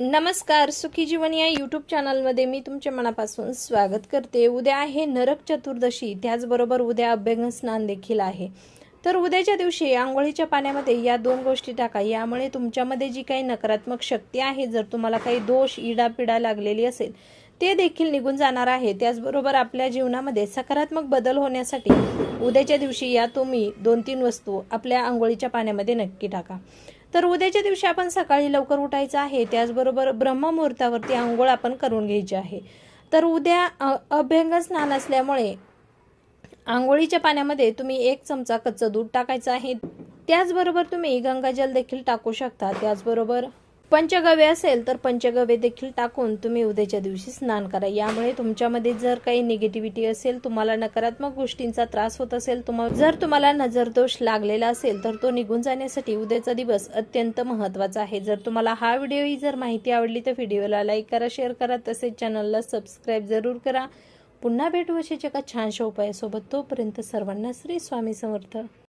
नमस्कार सुखी जीवन या यूट्यूब चॅनलमध्ये मी तुमच्या मनापासून स्वागत करते. उद्या आहे नरक चतुर्दशी त्याचबरोबर उद्या अभ्यंग स्नान देखील आहे. तर उद्याच्या दिवशी आंघोळीच्या पाण्यामध्ये या दोन गोष्टी टाका. यामुळे तुमच्यामध्ये जी काही नकारात्मक शक्ती आहे जर तुम्हाला काही दोष इडापिडा लागलेली असेल ते देखील निघून जाणार आहे. त्याचबरोबर आपल्या जीवनामध्ये सकारात्मक बदल होण्यासाठी उद्याच्या दिवशी या तुम्ही दोन तीन वस्तू आपल्या आंघोळीच्या पाण्यामध्ये नक्की टाका. तर उद्याच्या दिवशी आपण सकाळी लवकर उठायचं आहे. त्याचबरोबर ब्रह्ममुहूर्तावरती आंघोळ आपण करून घ्यायची आहे. तर उद्या अभ्यंग स्नान असल्यामुळे आंघोळीच्या पाण्यामध्ये तुम्ही एक चमचा कच्चं दूध टाकायचं आहे. त्याचबरोबर तुम्ही गंगाजल देखील टाकू शकता. त्याचबरोबर पंचगव्य असेल तर पंचगव्य देखील टाकून तुम्ही उद्याच्या दिवशी स्नान करा. यामुळे तुमच्यामध्ये जर काही निगेटिव्हिटी असेल तुम्हाला नकारात्मक गोष्टींचा त्रास होत असेल तुम्हाला जर तुम्हाला नजरदोष लागलेला असेल तर तो निघून जाण्यासाठी उद्याचा दिवस अत्यंत महत्त्वाचा आहे. जर तुम्हाला हा व्हिडिओ ही जर माहिती आवडली तर व्हिडिओला लाईक करा शेअर करा तसेच चॅनलला सबस्क्राईब जरूर करा. पुन्हा भेटू अशाच एका छानशा उपायासोबत. तोपर्यंत सर्वांना श्री स्वामी समर्थ.